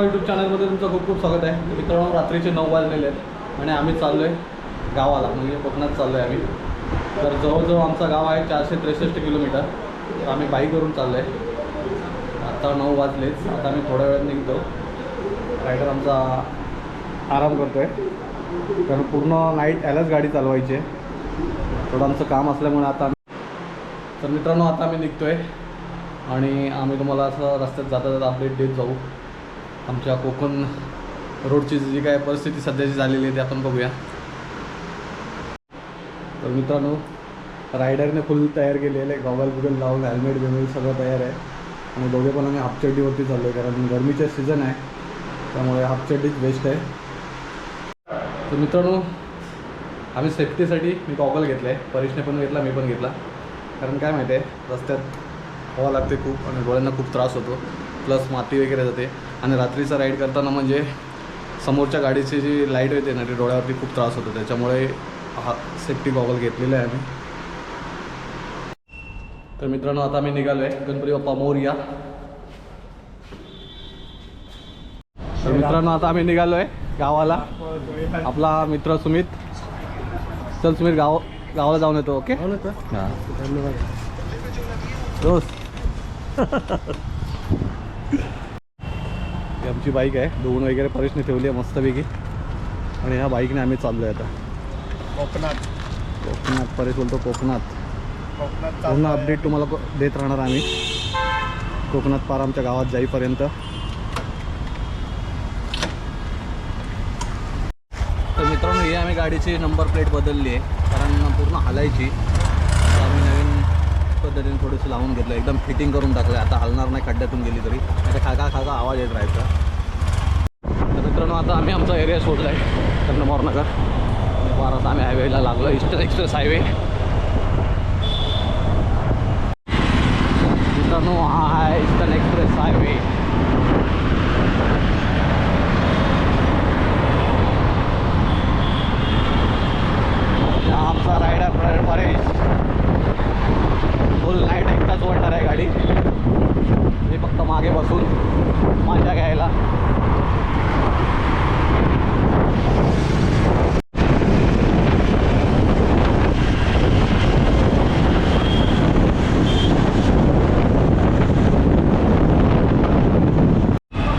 नमस्कार यूट्यूब चॅनलमध्ये तुमचं खूप खूप स्वागत आहे. मित्रांनो रात्रीचे नऊ वाजलेले आहेत आणि आम्ही चाललो आहे गावाला. म्हणजे कोकणात चाललो आहे आम्ही. तर जवळजवळ आमचं गाव आहे चारशे त्रेसष्ट किलोमीटर. तर आम्ही बाईकवरून चाललो आहे आता नऊ वाजलेच आता आम्ही थोड्या वेळात निघतो. रायडर आमचा आराम करतो आहे कारण पूर्ण नाईट यालाच गाडी चालवायची आहे. थोडं आमचं काम असल्यामुळे आता आम्ही तर मित्रांनो आता आम्ही निघतो आहे आणि आम्ही तुम्हाला असं रस्त्यात जाता जाता अपडेट देत जाऊ. आमच्या कोकण रोडची जी काय परिस्थिती सध्याची झालेली आहे ती आपण बघूया. तर मित्रांनो रायडरने फुल तयार केलेलं आहे गॉगल बुगल लावून हेल्मेट बिमेट सगळं तयार आहे. आणि दोघे पण आम्ही हाफचड्डीवरती चाललो आहे कारण गरमीचे सीझन आहे त्यामुळे हाफचड्डीच बेस्ट आहे. तर मित्रांनो आम्ही सेफ्टीसाठी मी गॉगल घेतला आहे परीक्षने पण घेतला मी पण घेतला. कारण काय माहिती आहे रस्त्यात हवा लागते खूप आणि डोळ्यांना खूप त्रास होतो प्लस माती वगैरे जाते. आणि रात्रीचा राईड करताना म्हणजे समोरच्या गाडीची जी लाइट येते ना ती डोळ्यावरती खूप त्रास होतो. त्याच्यामुळे हा सेफ्टी गॉगल घेतलेला आहे आम्ही. तर मित्रांनो आता आम्ही निघालो आहे गणपती बाप्पा मोरया. तर मित्रांनो आता आम्ही निघालो आहे गावाला. आपला मित्र सुमित. चल सुमित गाव गावाला जाऊन येतो ओके हो. धन्यवाद. दोस्त. आमची बाईक आहे. दोन वगैरे परेशने ठेवली आहे मस्तपैकी. आणि ह्या बाईकने आम्ही चाललो आहे आता. कोकणात. कोकणात परेश बोलतो कोकणात. कोकणात पूर्ण. अपडेट तुम्हाला देत राहणार आम्ही. कोकणात पार आमच्या गावात जाईपर्यंत. तर मित्रांनो ही आम्ही गाडीची नंबर प्लेट बदलली आहे. कारण पूर्ण हालायची. तर आम्ही नवीन पद्धतीने थोडीशी लावून घेतलं. एकदम फिटिंग करून टाकलं आता हलणार नाही खड्ड्यातून गेली तरी. आता खागा खागा आवाज येत राहायचा. मित्रांनो आता आम्ही आमचा एरिया सोडला आहे चंद्रमोहर नगर फार आता आम्ही हायवेला लागलो ईस्टर्न एक्सप्रेस हायवे मित्रांनो हा आहे ईस्टर्न एक्सप्रेस हायवे आमचा रायडर परेश. फुल नाईट एकटाच ओढणार आहे गाडी. मी फक्त मागे बसून माझ्या घ्यायला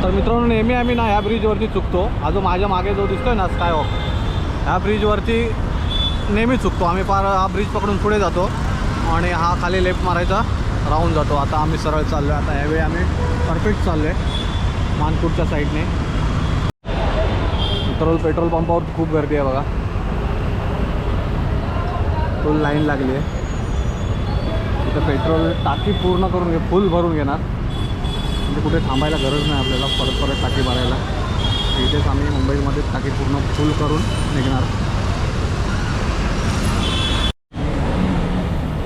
तर मित्रांनो नेहमी आम्ही ना ह्या ब्रिजवरती चुकतो. हा जो माझ्या मागे जो दिसतोय ना स्कायवॉक ह्या ब्रिजवरती नेहमी चुकतो. आम्ही पार हा ब्रिज पकडून पुढे जातो आणि हा खाली लेफ्ट मारायचा राहून जातो. आता आम्ही सरळ चाललो आहे आता ह्यावेळी आम्ही परफेक्ट चाललो आहे मानपूरच्या साईडने पेट्रोल पेट्रोल पंपावर खूप गर्दी आहे बघा. फुल लाईन लागली आहे. इथं पेट्रोल टाकी पूर्ण करून घे फुल भरून घेणार. म्हणजे कुठे थांबायला गरज नाही आपल्याला परत परत टाकी भरायला. इथेच आम्ही मुंबईमध्ये टाकी पूर्ण फुल करून निघणार.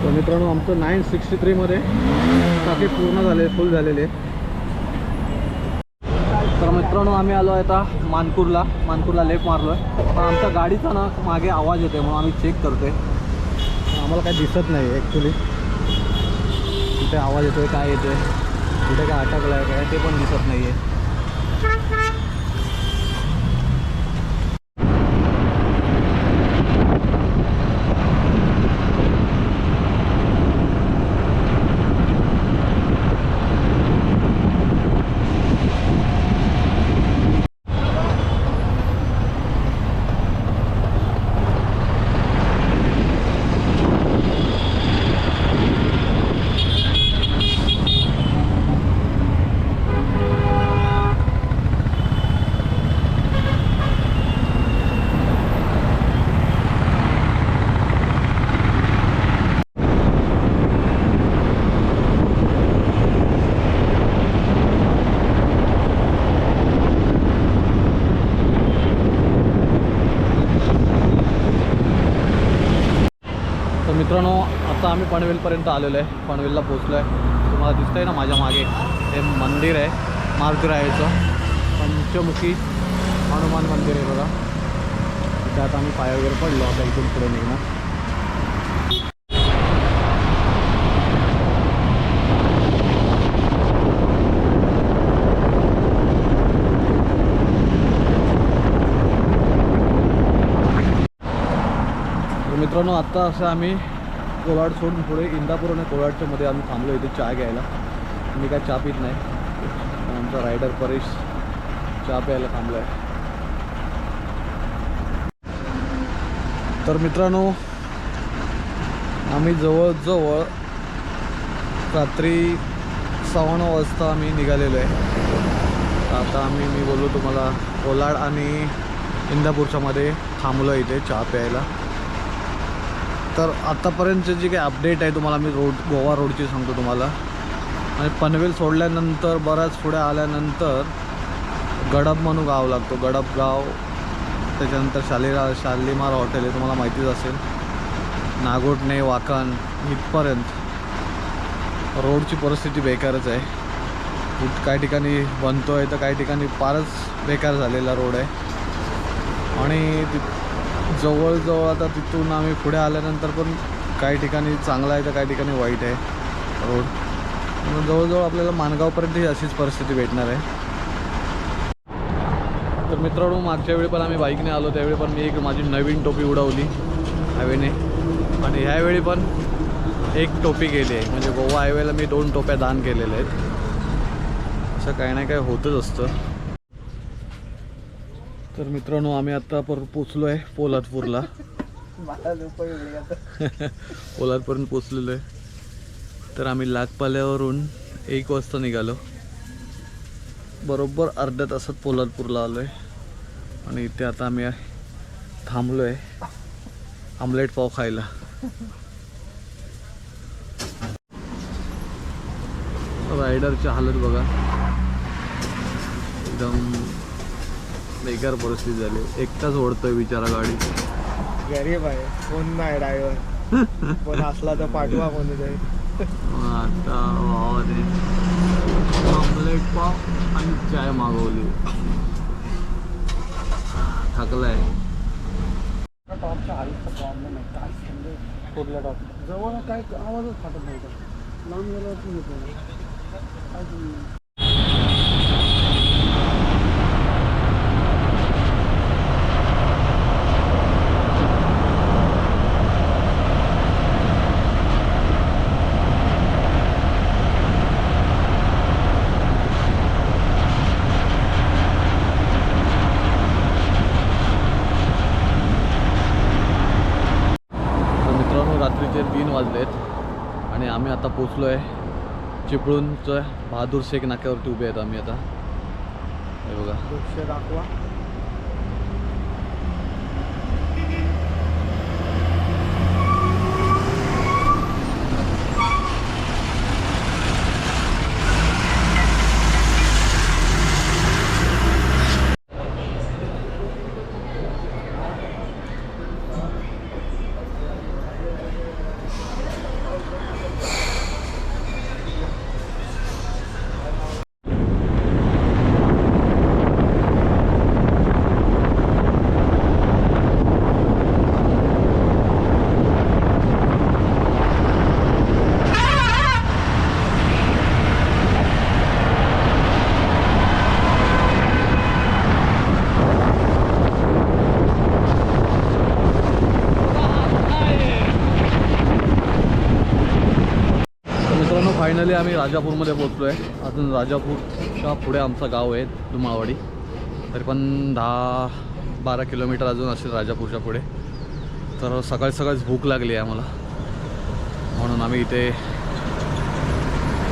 तर मित्रांनो आमचं नाईन सिक्स्टी थ्रीमध्ये टाकी पूर्ण झाले फुल झालेले. तर मित्रांनो आम्ही आलो आहे आता मानपूरला. मानपूरला लेफ्ट मारलो आहे पण आमच्या गाडीचा ना मागे आवाज येतो म्हणून आम्ही चेक करतोय. आम्हाला काही दिसत नाही ॲक्च्युली कुठे आवाज येतोय काय येतोय. कुठे काय अटकलं आहे काय ते पण दिसत नाही आहे मित्रांनो आता आम्ही पनवेलपर्यंत आलेलो आहे. पनवेलला पोचलो आहे. तुम्हाला दिसतं आहे ना माझ्या मागे. हे मंदिर आहे. मारुतीरायाचं पंचमुखी हनुमान मंदिर आहे बघा. त्यात आम्ही पाया वगैरे पडलो. आता इथून पुढे निघणार. मित्रांनो आत्ता असं आम्ही कोलाड सोडून पुढे इंदापूर आणि कोलाडच्या मध्ये आम्ही थांबलो इथे चहा घ्यायला. मी काय चहा पित नाही. आमचा रायडर परेश चहा प्यायला थांबला आहे तर मित्रांनो आम्ही जवळजवळ रात्री सव्वा नऊ वाजता आम्ही निघालेलो आहे. आता आम्ही मी बोललो तुम्हाला कोलाड आणि इंदापूरच्या मध्ये थांबलो इथे चहा प्यायला. तर आत्तापर्यंतचे जे काही अपडेट आहे तुम्हाला मी रोड गोवा रोडची सांगतो तुम्हाला. आणि पनवेल सोडल्यानंतर बऱ्याच पुढे आल्यानंतर गडप म्हणून गाव लागतो. गडप गाव त्याच्यानंतर शालिरा शालिमार हॉटेल आहे तुम्हाला माहितीच असेल. नागोटणे वाकण इथपर्यंत. रोडची परिस्थिती बेकारच आहे. काही ठिकाणी बनतो आहे तर काही ठिकाणी फारच बेकार झालेला रोड आहे. आणि जवळजवळ आता तिथून आम्ही पुढे आल्यानंतर पण काही ठिकाणी चांगला आहे तर काही ठिकाणी वाईट आहे. रोड. मग जवळजवळ आपल्याला माणगावपर्यंतही अशीच परिस्थिती भेटणार आहे. तर मित्रांनो मागच्या वेळी पण आम्ही बाईकने आलो त्यावेळी पण मी एक माझी नवीन टोपी उडवली हायवेने. आणि ह्यावेळी पण एक टोपी गेली आहे. म्हणजे गोवा हायवेला मी दोन टोप्या दान केलेल्या आहेत. असं काही ना काही होतच असतं. तर मित्रांनो आम्ही आत्ता पर पोचलो आहे पोलादपूरला पोलादपर्यंत पोचलेलो आहे. तर आम्ही लागपाल्यावरून एक वाजता निघालो. बरोबर अर्ध्या तासात पोलादपूरला आलो आहे आणि इथे आता आम्ही थांबलो आहे आमलेट पाव खायला. रायडरची हालत बघा. एकदम बेकार परिस्थिती झाली. एकटाच ओढतोय बिचारा गाडी. गरीब आहे कोण नाही ड्रायव्हर कोण असला तर पाठवा कोणी तरी आता ऑमलेट पाव आणि चाय मागवली. थकलाय. टॉपच्या हाईटचा प्रॉब्लेम आहे काय समजेल कुठल्या टॉप जवळ काय आवाजच फाटत नव्हता. लांब काय तुम्ही तर मित्रांनो रात्रीचे तीन वाजलेत आणि आम्ही आता पोचलो आहे चिपळूणचं बहादूर शेख नाक्यावरती उभे आहेत आम्ही आता. हे बघा. दृश्य दाखवा तर मित्रांनो फायनली आम्ही राजापूरमध्ये पोचलो आहे अजून राजापूरच्या पुढे आमचं गाव आहे धुमाळवाडी तरी पण दहा बारा किलोमीटर अजून असेल राजापूरच्या पुढे. तर सकाळी सकाळीच भूक लागली आहे आम्हाला. म्हणून आम्ही इथे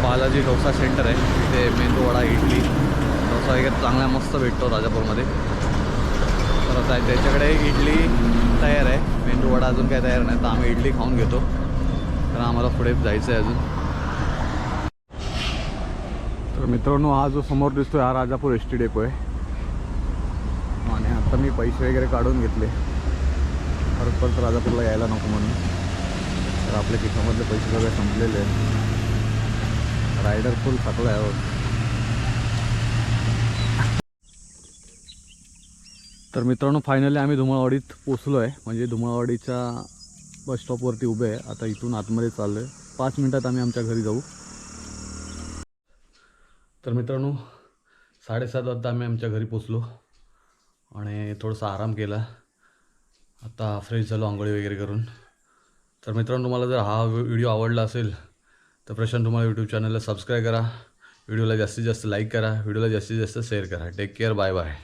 बालाजी डोसा सेंटर आहे. तिथे मेंदूवडा इडली डोसा वगैरे चांगला मस्त भेटतो राजापूरमध्ये. तर आता त्याच्याकडे इडली तयार आहे. मेंदूवडा अजून काही तयार नाही तर आम्ही इडली खाऊन घेतो. तर आम्हाला पुढे जायचं आहे अजून. तर मित्रांनो हा जो समोर दिसतोय हा राजापूर एस टी डेपो आहे. आणि आता मी पैसे वगैरे काढून घेतले. परत परत राजापूरला यायला नको म्हणून. तर आपल्या किशामधले पैसे सगळे संपलेले आहेत. रायडर फुल थकला आहे तर मित्रांनो फायनली आम्ही धुमाळवाडीत पोचलो आहे म्हणजे धुमाळवाडीच्या बस स्टॉपवरती उभे आहे. आता इथून आतमध्ये चाललो आहे पाच मिनटात आम्ही आमच्या घरी जाऊ. तर मित्रांनो साडेसात वाजता आम्ही आमच्या घरी पोचलो आणि थोडासा आराम केला. आता फ्रेश झालो आंघोळी वगैरे करून. तर मित्रांनो तुम्हाला जर हा व्हिडिओ आवडला असेल तर प्रशांत तुम्हाला यूट्यूब चॅनलला सबस्क्राईब करा. व्हिडिओला जास्तीत जास्त लाईक करा. व्हिडिओला जास्तीत जास्त शेअर करा. Take care bye bye